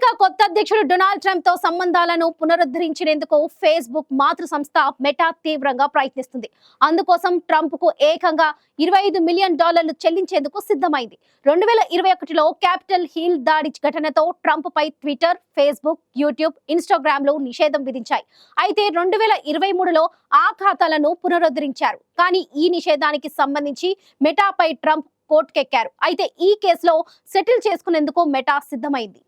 కొత్త అధ్యక్షుడు డొనాల్డ్ ట్రంప్తో సంబంధాలను పునరుద్ధరించేందుకు ఫేస్బుక్ మాతృ సంస్థ మెటా తీవ్రంగా ప్రయత్నిస్తుంది. అందుకోసం ట్రంప్కు ఏకంగా ఇరవై ఐదు మిలియన్ డాలర్లు చెల్లించేందుకు సిద్ధమైంది. రెండు వేల ఇరవై ఒకటిలో క్యాపిటల్ హిల్ దాడి ఘటనతో ట్రంప్ పై ట్విట్టర్ ఫేస్బుక్ యూట్యూబ్ ఇన్స్టాగ్రామ్లో నిషేధం విధించాయి. అయితే రెండు వేల ఇరవై మూడులో ఆ ఖాతాలను పునరుద్ధరించారు. కానీ ఈ నిషేధానికి సంబంధించి మెటాపై ట్రంప్ కోర్టుకెక్కారు. అయితే ఈ కేసులో సెటిల్ చేసుకునేందుకు మెటా సిద్ధమైంది.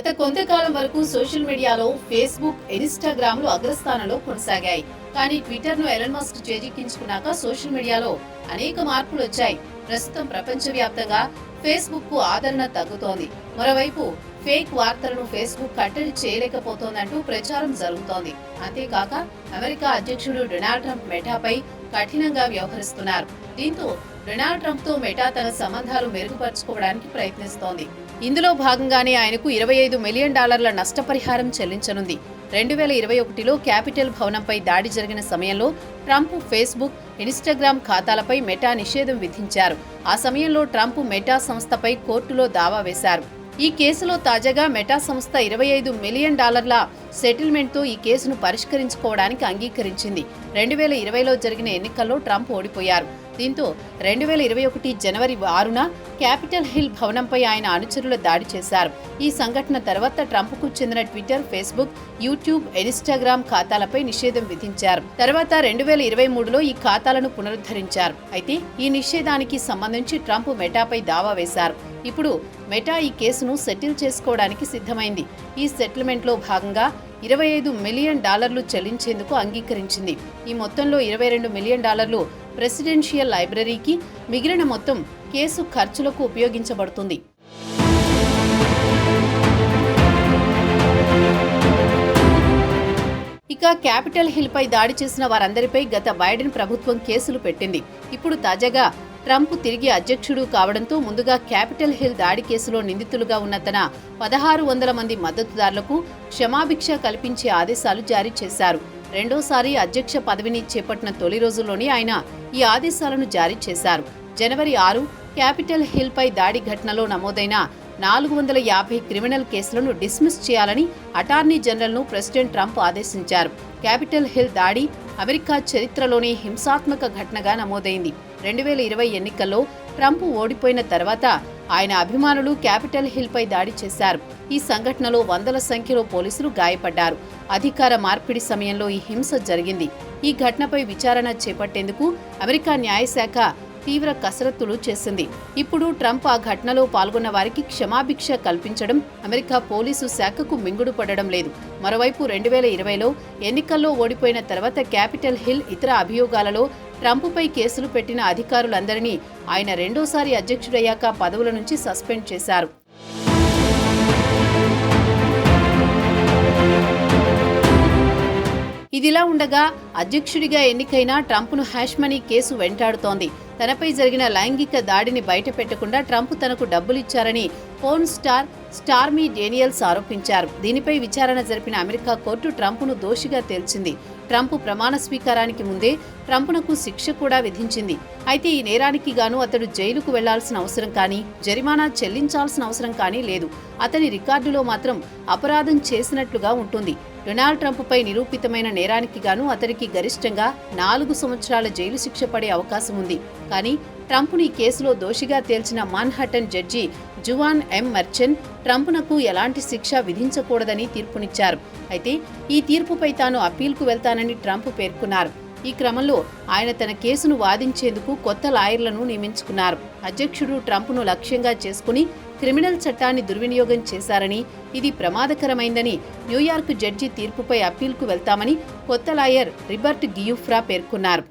గత కొంతకాలం వరకు సోషల్ మీడియాలో ఫేస్బుక్ ఇన్స్టాగ్రామ్లు అగ్రస్థానంలో కొనసాగాయి. కానీ ట్విట్టర్ను ఎలన్ మస్క్ చేజిక్కించుకున్నాక సోషల్ మీడియాలో అనేక మార్పులు వచ్చాయి. ప్రస్తుతం ప్రపంచవ్యాప్తంగా ఫేస్బుక్కు ఆదరణ తగ్గుతోంది. మరోవైపు ఫేక్ వార్తలను ఫేస్బుక్ కట్టడి చేయలేకపోతోందంటూ ప్రచారం జరుగుతోంది. అంతేకాక అమెరికా అధ్యక్షుడు డొనాల్డ్ ట్రంప్ మెటాపై కఠినంగా వ్యవహరిస్తున్నారు. దీంతో డొనాల్డ్ ట్రంప్తో మెటా తన సంబంధాలు మెరుగుపరుచుకోవడానికి ప్రయత్నిస్తోంది. ఇందులో భాగంగానే ఆయనకు ఇరవై ఐదు మిలియన్ డాలర్ల నష్టపరిహారం చెల్లించనుంది. రెండు వేల ఇరవై ఒకటిలో క్యాపిటల్ భవనంపై దాడి జరిగిన సమయంలో ట్రంప్ ఫేస్బుక్ ఇన్స్టాగ్రామ్ ఖాతాలపై మెటా నిషేధం విధించారు. ఆ సమయంలో ట్రంప్ మెటా సంస్థపై కోర్టులో దావా వేశారు. ఈ కేసులో తాజాగా మెటా సంస్థ ఇరవై ఐదు మిలియన్ డాలర్ల సెటిల్మెంట్తో ఈ కేసును పరిష్కరించుకోవడానికి అంగీకరించింది. రెండు వేల ఇరవైలో జరిగిన ఎన్నికల్లో ట్రంప్ ఓడిపోయారు. దీంతో రెండు వేల ఇరవై ఒకటి జనవరి ఆరున క్యాపిటల్ హిల్ భవనంపై ఆయన అనుచరులు దాడి చేశారు. ఈ సంఘటన తర్వాత ట్రంప్కు చెందిన ట్విట్టర్ ఫేస్బుక్ యూట్యూబ్ ఇన్స్టాగ్రామ్ ఖాతాలపై నిషేధం విధించారు. తర్వాత రెండు వేల ఇరవై మూడులో ఈ ఖాతాలను పునరుద్ధరించారు. అయితే ఈ నిషేధానికి సంబంధించి ట్రంప్ మెటాపై దావా వేశారు. ఇప్పుడు మెటా ఈ కేసును సెటిల్ చేసుకోవడానికి సిద్ధమైంది. ఈ సెటిల్మెంట్లో భాగంగా ఇరవై ఐదు మిలియన్ డాలర్లు చెల్లించేందుకు అంగీకరించింది. ఈ మొత్తంలో ఇరవై రెండు మిలియన్ డాలర్లు ప్రెసిడెన్షియల్ లైబ్రరీకి మిగిలిన మొత్తం కేసు ఖర్చులకు ఉపయోగించబడుతుంది. ఇక క్యాపిటల్ హిల్పై దాడి చేసిన వారందరిపై గత బైడెన్ ప్రభుత్వం కేసులు పెట్టింది. ఇప్పుడు తాజాగా ట్రంప్ తిరిగి అధ్యక్షుడు కావడంతో ముందుగా క్యాపిటల్ హిల్ దాడి కేసులో నిందితులుగా ఉన్న తన పదహారు వందల మంది మద్దతుదారులకు క్షమాభిక్ష కల్పించే ఆదేశాలు జారీ చేశారు. రెండోసారి అధ్యక్ష పదవిని చేపట్టిన తొలి రోజుల్లోనే ఆయన ఈ ఆదేశాలను జారీ చేశారు. జనవరి ఆరు క్యాపిటల్ హిల్ పై దాడి ఘటనలో నమోదైన నాలుగు వందల యాభై క్రిమినల్ కేసులను డిస్మిస్ చేయాలని అటార్నీ జనరల్ను ప్రెసిడెంట్ ట్రంప్ ఆదేశించారు. క్యాపిటల్ హిల్ దాడి అమెరికా చరిత్రలోనే హింసాత్మక ఘటనగా నమోదైంది. రెండు వేల ఇరవై ఎన్నికల్లో ట్రంప్ ఓడిపోయిన తర్వాత ఆయన అభిమానులు క్యాపిటల్ హిల్ పై దాడి చేశారు. ఈ సంఘటనలో వందల సంఖ్యలో పోలీసులు గాయపడ్డారు. అధికార మార్పిడి సమయంలో ఈ హింస జరిగింది. ఈ ఘటనపై విచారణ చేపట్టేందుకు అమెరికా న్యాయశాఖ తీవ్ర కసరత్తులు చేసింది. ఇప్పుడు ట్రంప్ ఆ ఘటనలో పాల్గొన్న వారికి క్షమాభిక్ష కల్పించడం అమెరికా పోలీసు శాఖకు మింగుడు పడడం లేదు. మరోవైపు రెండు వేల ఇరవైలో ఎన్నికల్లో ఓడిపోయిన తర్వాత క్యాపిటల్ హిల్ ఇతర అభియోగాలలో ట్రంప్పై కేసులు పెట్టిన అధికారులందరినీ ఆయన రెండోసారి అధ్యక్షుడయ్యాక పదవుల నుంచి సస్పెండ్ చేశారు. ఇదిలా ఉండగా అధ్యక్షుడిగా ఎన్నికైన ట్రంప్ను హ్యాష్మనీ కేసు వెంటాడుతోంది. తనపై జరిగిన లైంగిక దాడిని బయటపెట్టకుండా ట్రంప్ తనకు డబ్బులిచ్చారని ఫోన్ స్టార్ స్టార్మీ డేనియల్స్ ఆరోపించారు. దీనిపై విచారణ జరిపిన అమెరికా కోర్టు ట్రంప్ను దోషిగా తేల్చింది. ట్రంప్ ప్రమాణ స్వీకారానికి ముందే ట్రంప్నకు శిక్ష కూడా విధించింది. అయితే ఈ నేరానికి గాను అతడు జైలుకు వెళ్ళాల్సిన అవసరం కానీ జరిమానా చెల్లించాల్సిన అవసరం కానీ లేదు. అతని రికార్డులో మాత్రం అపరాధం చేసినట్లుగా ఉంటుంది. డొనాల్డ్ ట్రంప్పై నిరూపితమైన నేరానికి గాను అతనికి గరిష్టంగా నాలుగు సంవత్సరాల జైలు శిక్ష పడే అవకాశం ఉంది. కానీ ట్రంప్ను ఈ కేసులో దోషిగా తేల్చిన మాన్హటన్ జడ్జి జువాన్ ఎం. మర్చెన్ ట్రంప్నకు ఎలాంటి శిక్ష విధించకూడదని తీర్పునిచ్చారు. అయితే ఈ తీర్పుపై తాను అప్పీల్కు వెళ్తానని ట్రంప్ పేర్కొన్నారు. ఈ క్రమంలో ఆయన తన కేసును వాదించేందుకు కొత్త లాయర్లను నియమించుకున్నారు. అధ్యక్షుడు ట్రంప్ను లక్ష్యంగా చేసుకుని క్రిమినల్ చట్టాన్ని దుర్వినియోగం చేశారని ఇది ప్రమాదకరమైందని న్యూయార్క్ జడ్జి తీర్పుపై అప్పీల్కు వెళ్తామని కొత్త లాయర్ రిబర్ట్ గియూఫ్రా పేర్కొన్నారు.